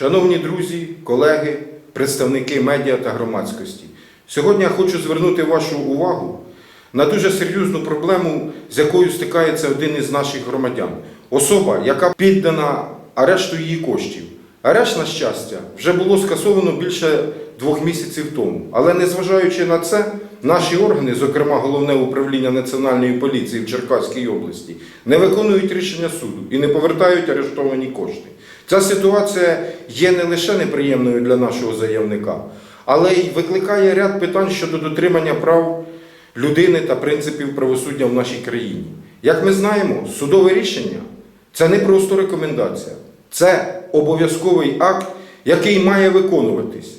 Шановні друзі, колеги, представники медіа та громадськості, сьогодні я хочу звернути вашу увагу на дуже серйозну проблему, з якою стикається один із наших громадян. Особа, яка піддана арешту її коштів. Арешт, на щастя, вже було скасовано більше двох місяців тому. Але незважаючи на це, наші органи, зокрема головне управління Національної поліції в Черкаській області, не виконують рішення суду і не повертають арештовані кошти. Ця ситуація є не лише неприємною для нашого заявника, але й викликає ряд питань щодо дотримання прав людини та принципів правосуддя в нашій країні. Як ми знаємо, судове рішення це не просто рекомендація, це обов'язковий акт, який має виконуватись.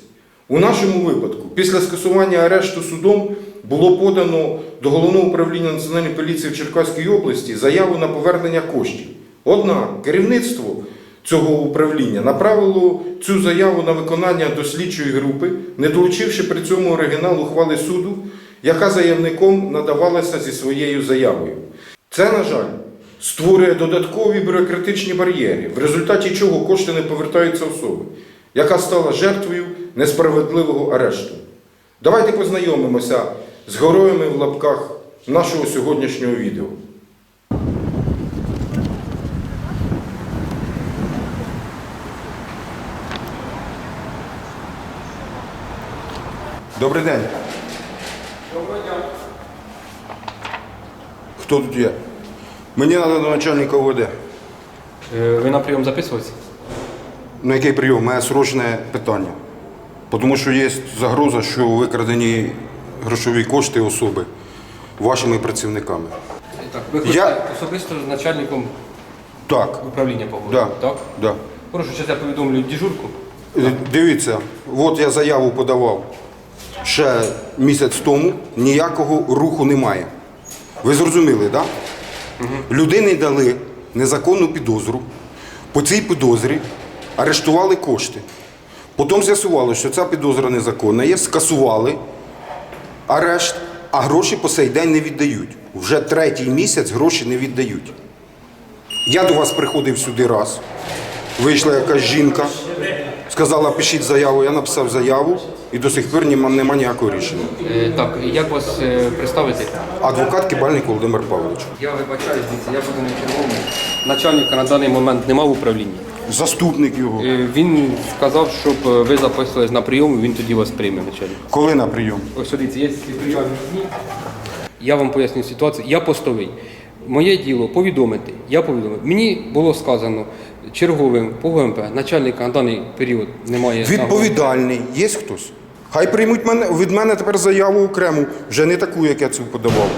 У нашому випадку, після скасування арешту судом було подано до Головного управління Національної поліції в Черкаській області заяву на повернення коштів. Однак керівництво цього управління направило цю заяву на виконання до слідчої групи, не долучивши при цьому оригінал ухвали суду, яка заявником надавалася зі своєю заявою. Це, на жаль, створює додаткові бюрократичні бар'єри, в результаті чого кошти не повертаються особи, яка стала жертвою несправедливого арешту. Давайте познайомимося з героями в лапках нашого сьогоднішнього відео. Добрий день. Доброго дня. Хто тут є? Мені треба до начальника ОВД. Е, Ви на прийом записувалися? На який прийом? У мене срочне питання. Тому що є загроза, що викрадені грошові кошти особи вашими працівниками. Так, ви хочете Я- особисто з начальником Так, управління поговорити? Да. Так? да. Прошу, зараз я повідомлю дежурку. Е, Дивіться, от я заяву подавав ще місяць тому, ніякого руху немає. Ви зрозуміли, так? Да? Людині дали незаконну підозру. По цій підозрі арештували кошти. Потім з'ясували, що ця підозра незаконна є, скасували арешт, а гроші по сей день не віддають. Вже третій місяць гроші не віддають. Я до вас приходив сюди раз. Вийшла якась жінка, сказала, пишіть заяву. Я написав заяву і до сих пір нема, нема ніякого рішення. Е, так, як вас е, представити? Адвокат Кибальник Володимир Павлович. Я дивіться, я буду не черговим. Начальника на даний момент нема в управлінні. Заступник його. Е, Він сказав, щоб ви записувались на прийом, він тоді вас прийме начальник. Коли на прийом? Ось дивіться, є прийомні дні. Я вам поясню ситуацію. Я постовий. Моє діло повідомити. Я повідомив. Мені було сказано черговим по ГМП, начальника на даний період немає. Відповідальний. Є хтось? Хай приймуть мене, від мене тепер заяву окрему, вже не таку, як я цю подавав.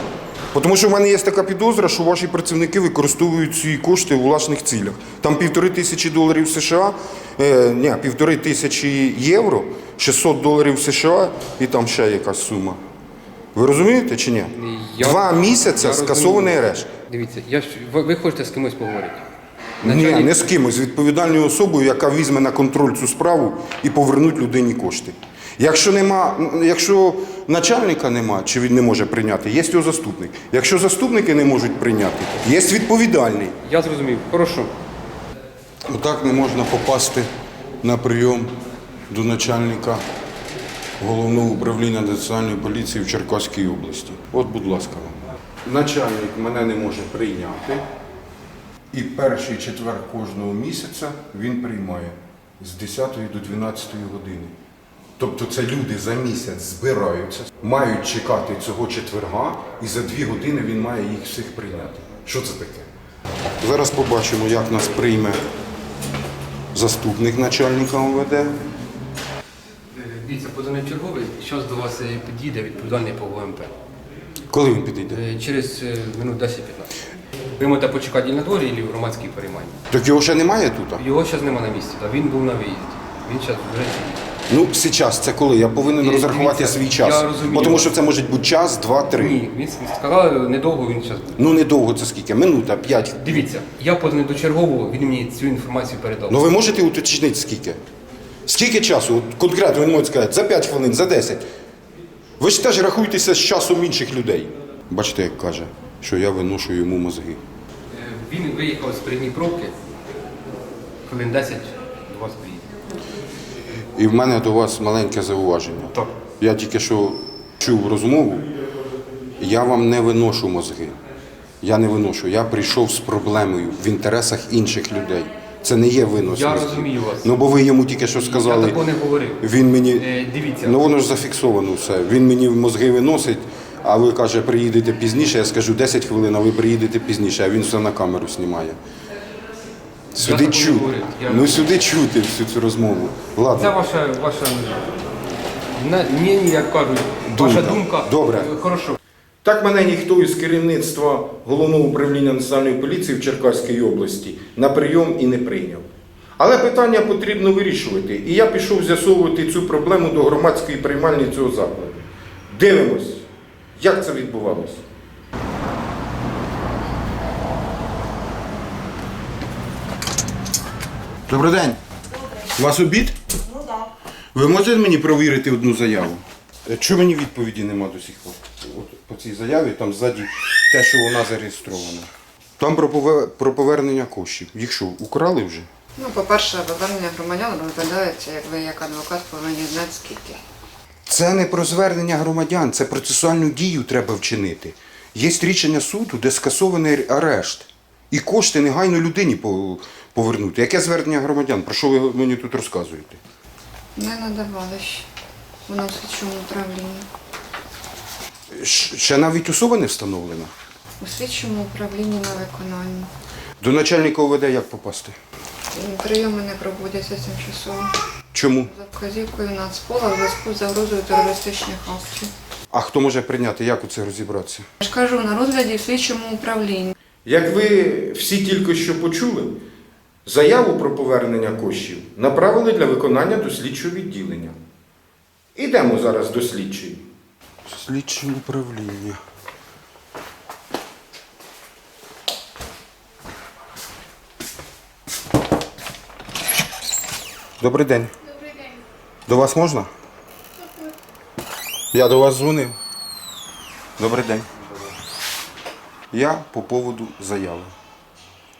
Тому що в мене є така підозра, що ваші працівники використовують ці кошти у власних цілях. Там півтори тисячі доларів США, е, ні, півтори тисячі євро, 600 доларів США і там ще якась сума. Ви розумієте чи ні? Я- Два місяці я скасований розумію. арешт. Дивіться, я ж ви, ви хочете з кимось поговорити? Ні, Начальник- не з кимось, з відповідальною особою, яка візьме на контроль цю справу і повернуть людині кошти. Якщо нема, якщо начальника нема, чи він не може прийняти, є його заступник. Якщо заступники не можуть прийняти, є відповідальний. Я зрозумів. Хорошо. Отак не можна попасти на прийом до начальника головного управління національної поліції в Черкаській області. От, будь ласка, вам. Начальник мене не може прийняти. І перший четвер кожного місяця він приймає з 10 до 12 години. Тобто це люди за місяць збираються, мають чекати цього четверга, і за дві години він має їх всіх прийняти. Що це таке? Зараз побачимо, як нас прийме заступник начальника ОВД. Е, Дивіться, позвонив черговий, зараз до вас е, підійде відповідальний по ГМП. Коли він підійде? Е, Через минут 10-15. Ви можете почекати і на дворі, і в громадській перейманні. Так його ще немає тут? Його зараз нема на місці, та він був на виїзді. Він зараз в Греції. Ну, зараз це коли? Я повинен Ні, розрахувати дивіться, свій час. я розумію. Бо Тому що це може бути час, два, три. Ні, він сказав, недовго він зараз буде. Ну недовго це скільки? Минута, п'ять. Дивіться, я позвонив до чергового, він мені цю інформацію передав. Ну ви можете уточнити скільки? Скільки часу? От конкретно він може сказати, за 5 хвилин, за 10. Ви ж теж рахуєтеся з часом інших людей. Бачите, як каже, що я виношу йому мозги. Е, Він виїхав з Придніпровки, хвилин 10 до вас приїде. І в мене до вас маленьке зауваження. Так. Я тільки що чув розмову, я вам не виношу мозги. Я не виношу. Я прийшов з проблемою в інтересах інших людей. Це не є винос. Я мозгів. розумію вас. Ну бо ви йому тільки що сказали. Я такого не говорив. Він мені. Е, дивіться. Ну воно ж зафіксовано все. Він мені мозги виносить, а ви каже, приїдете пізніше. Я скажу 10 хвилин, а ви приїдете пізніше, а він все на камеру знімає. Сюди чути. Ну сюди чути всю цю розмову. Ладно. Це ваша, ваша не, ні, як кажуть, ваша Думка. Добре. Хорошо. Так мене ніхто із керівництва головного управління національної поліції в Черкаській області на прийом і не прийняв. Але питання потрібно вирішувати. І я пішов з'ясовувати цю проблему до громадської приймальні цього закладу. Дивимось, як це відбувалося. Добрий день. У вас обід? Ну так. Ви можете мені провірити одну заяву? Е, Чому мені відповіді нема до сих пор? От по цій заяві там ззаді те, що вона зареєстрована. Там про, пове- про повернення коштів. Їх що, украли вже? Ну, по-перше, повернення громадян розглядається, як ви як адвокат повинні знати скільки. Це не про звернення громадян, це процесуальну дію треба вчинити. Є рішення суду, де скасований арешт. І кошти негайно людині повернути. Яке звернення громадян? Про що ви мені тут розказуєте? Не надавали ще. В слідчому управлінні. Ще навіть особа не встановлена. У слідчому управлінні на виконанні. До начальника ОВД як попасти? Прийоми не проводяться тимчасово. Чому? За вказівкою Нацпола в зв'язку з загрозою терористичних актів. А хто може прийняти, як у це розібратися? Я ж кажу, на розгляді в слідчому управлінні. Як ви всі тільки що почули, заяву про повернення коштів направили для виконання до слідчого відділення. Ідемо зараз до слідчої. Слідче управління. Добрий день. Добрий день. До вас можна? Я до вас дзвонив. Добрий день. Я по поводу заяви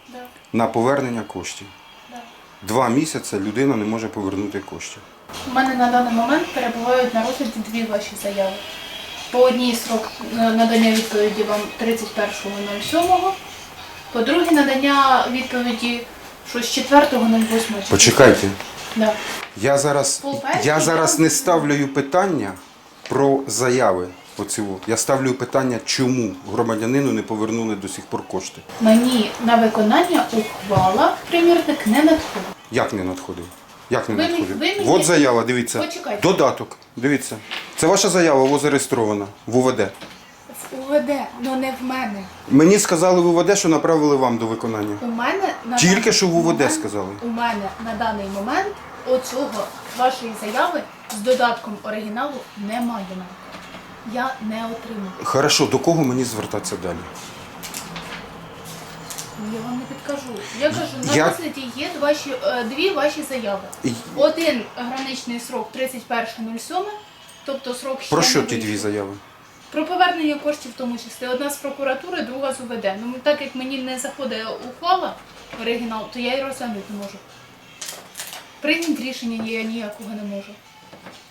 Да, на повернення коштів. да. Два місяці людина не може повернути коштів. У мене на даний момент перебувають на розгляді дві ваші заяви. По одній срок е, надання відповіді вам 31.07, по другій надання відповіді щось 4.08. Почекайте. Да. Я зараз, я зараз не ставлю питання про заяви. Оцього. Я ставлю питання, чому громадянину не повернули до сих пор кошти. Мені на виконання ухвала примірник не надходить. Як не надходив? Як не Ви надходив? ви мені- От заява, дивіться. Почекайте. Додаток. Дивіться. Це ваша заява, ось зареєстрована в УВД. В УВД, але не в мене. Мені сказали в УВД, що направили вам до виконання. У мене на Тільки даний що в УВД момент- сказали. У мене на даний момент оцього вашої заяви з додатком оригіналу немає. Я не отримала. Хорошо, до кого мені звертатися далі? Я вам не підкажу. Я кажу, на Я- розгляді є ваші, е, дві ваші заяви. І- Один граничний срок 31.07, тобто срок ще Про що не ті дві заяви? Про повернення коштів в тому числі. Одна з прокуратури, друга з УВД. Ну так як мені не заходить ухвала оригінал, то я і розглянути не можу. Прийняти рішення я ніякого не можу.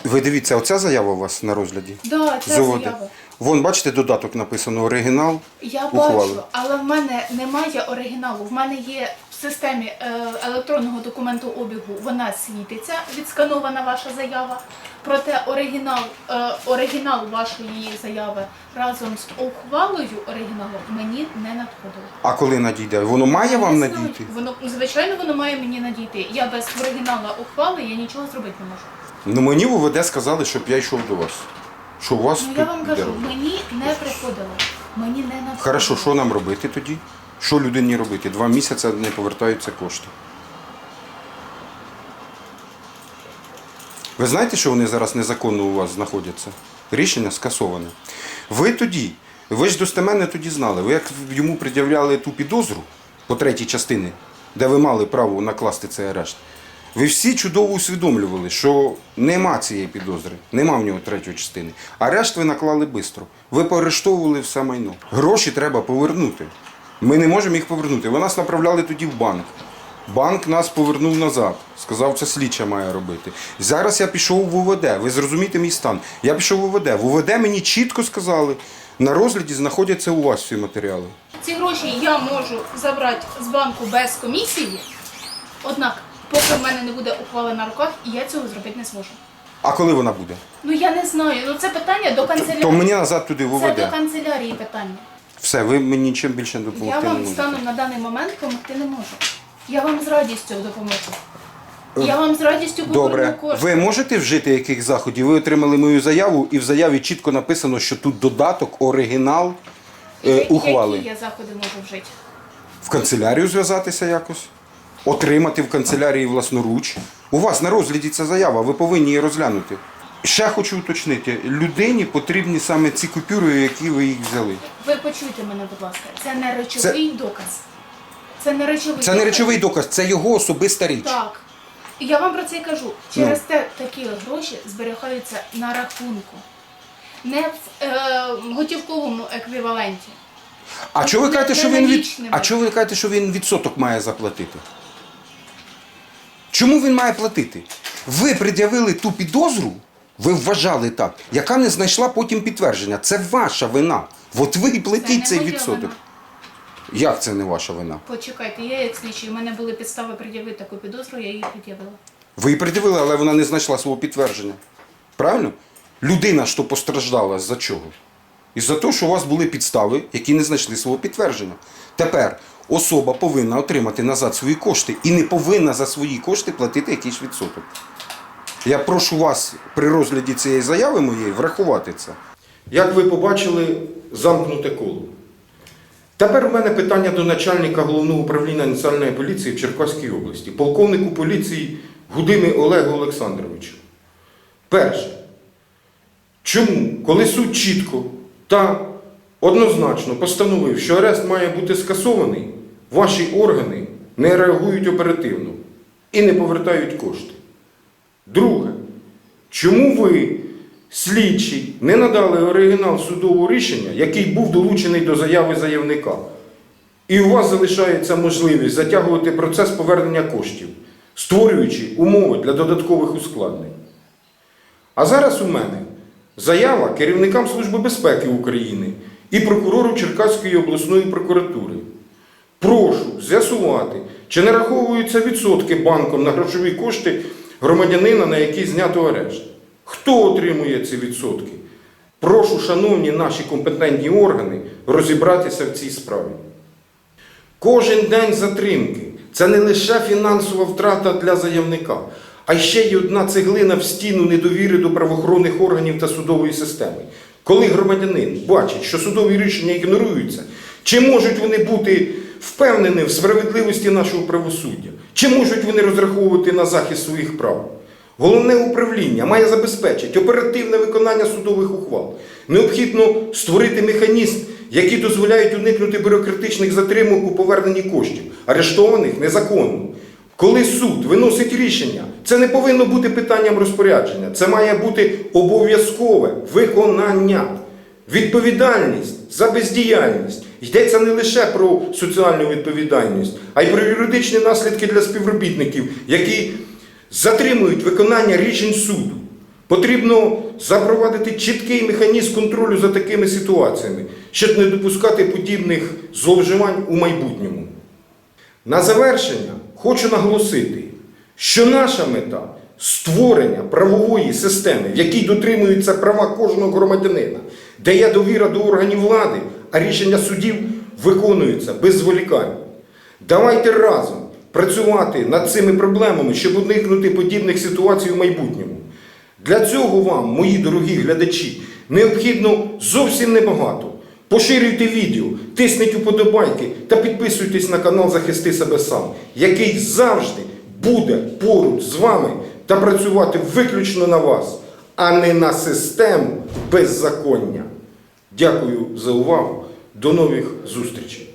Ви дивіться, оця заява у вас на розгляді? Да, це заява. Вон, бачите, додаток написано оригінал. Я Ухвали. бачу, але в мене немає оригіналу. В мене є в системі е, електронного документу обігу. Вона світиться, відсканована ваша заява. Проте оригінал, е, оригінал вашої заяви разом з ухвалою оригіналу мені не надходило. А коли надійде? Воно має вам Не знаю. надійти? Воно звичайно воно має мені надійти. Я без оригінала ухвали я нічого зробити не можу. Ну мені в УВД сказали, щоб я йшов до вас. Що у вас Ну тут я вам кажу, робота? мені не приходило. Мені не надходило. Хорошо, що нам робити тоді? Що людині робити? Два місяці не повертаються кошти. Ви знаєте, що вони зараз незаконно у вас знаходяться? Рішення скасоване. Ви тоді, ви ж достеменно тоді знали, ви як йому пред'являли ту підозру по третій частині, де ви мали право накласти цей арешт, ви всі чудово усвідомлювали, що нема цієї підозри, нема в нього третьої частини. Арешт ви наклали швидко. Ви поарештовували все майно. Гроші треба повернути. Ми не можемо їх повернути. Ви нас направляли тоді в банк. Банк нас повернув назад. Сказав, це слідча має робити. Зараз я пішов в УВД. Ви зрозумієте мій стан. Я пішов в УВД. В УВД мені чітко сказали, на розгляді знаходяться у вас всі матеріали. Ці гроші я можу забрати з банку без комісії, однак, поки в мене не буде ухвали на руках, я цього зробити не зможу. А коли вона буде? Ну я не знаю. Ну це питання до канцелярії. То мені назад туди в Це до канцелярії питання. Все, ви мені нічим більше не Я допомогти не вам можете. станом на даний момент допомогти не можу. Я вам з радістю допоможу. Я вам з радістю поверну Добре. кошти. Ви можете вжити яких заходів? Ви отримали мою заяву, і в заяві чітко написано, що тут додаток, оригінал е, Я- ухвали. Які я заходи можу вжити? В канцелярію зв'язатися якось, отримати в канцелярії власноруч. У вас на розгляді ця заява, ви повинні її розглянути. Ще хочу уточнити, людині потрібні саме ці купюри, які ви їх взяли. Ви почуйте мене, будь ласка. Це не речовий доказ. Це не речовий Це не доказ. речовий доказ, це його особиста річ. Так. І я вам про це й кажу. Через Ну. те такі гроші зберігаються на рахунку, не в е, готівковому еквіваленті. А чого ви кажете, що він від... налічними. а чого ви кажете, що він відсоток має заплатити? Чому він має платити? Ви пред'явили ту підозру, ви вважали так, яка не знайшла потім підтвердження. Це ваша вина. От ви і Це платіть не цей моя відсоток. вина. Як це не ваша вина? Почекайте, я як слідчий, у мене були підстави пред'явити таку підозру, я її пред'явила. Ви її пред'явили, але вона не знайшла свого підтвердження. Правильно? Людина, що постраждала, з-за чого? Із-за того, що у вас були підстави, які не знайшли свого підтвердження. Тепер особа повинна отримати назад свої кошти і не повинна за свої кошти платити якийсь відсоток. Я прошу вас при розгляді цієї заяви моєї врахувати це. Як ви побачили, замкнуте коло. Тепер у мене питання до начальника головного управління національної поліції в Черкаській області, полковнику поліції Гудимі Олегу Олександровичу. Перше. Чому, коли суд чітко та однозначно постановив, що арест має бути скасований, ваші органи не реагують оперативно і не повертають кошти? Друге. Чому ви, слідчий, не надали оригінал судового рішення, який був долучений до заяви заявника? І у вас залишається можливість затягувати процес повернення коштів, створюючи умови для додаткових ускладнень. А зараз у мене заява керівникам Служби безпеки України і прокурору Черкаської обласної прокуратури. Прошу з'ясувати, чи нараховуються відсотки банком на грошові кошти громадянина, на який знято арешт. Хто отримує ці відсотки? Прошу, шановні наші компетентні органи, розібратися в цій справі. Кожен день затримки це не лише фінансова втрата для заявника, а ще й одна цеглина в стіну недовіри до правоохоронних органів та судової системи. Коли громадянин бачить, що судові рішення ігноруються, чи можуть вони бути впевнені в справедливості нашого правосуддя? Чи можуть вони розраховувати на захист своїх прав? Головне управління має забезпечити оперативне виконання судових ухвал. Необхідно створити механізм, який дозволяють уникнути бюрократичних затримок у поверненні коштів, арештованих незаконно. Коли суд виносить рішення, це не повинно бути питанням розпорядження, це має бути обов'язкове виконання, відповідальність за бездіяльність. Йдеться не лише про соціальну відповідальність, а й про юридичні наслідки для співробітників, які затримують виконання рішень суду. Потрібно запровадити чіткий механізм контролю за такими ситуаціями, щоб не допускати подібних зловживань у майбутньому. На завершення хочу наголосити, що наша мета створення правової системи, в якій дотримуються права кожного громадянина, де є довіра до органів влади, а рішення судів виконуються без зволікань. Давайте разом працювати над цими проблемами, щоб уникнути подібних ситуацій у майбутньому. Для цього вам, мої дорогі глядачі, необхідно зовсім небагато. Поширюйте відео, тисніть уподобайки та підписуйтесь на канал Захисти себе сам, який завжди буде поруч з вами та працювати виключно на вас, а не на систему беззаконня. Дякую за увагу. До нових зустрічей.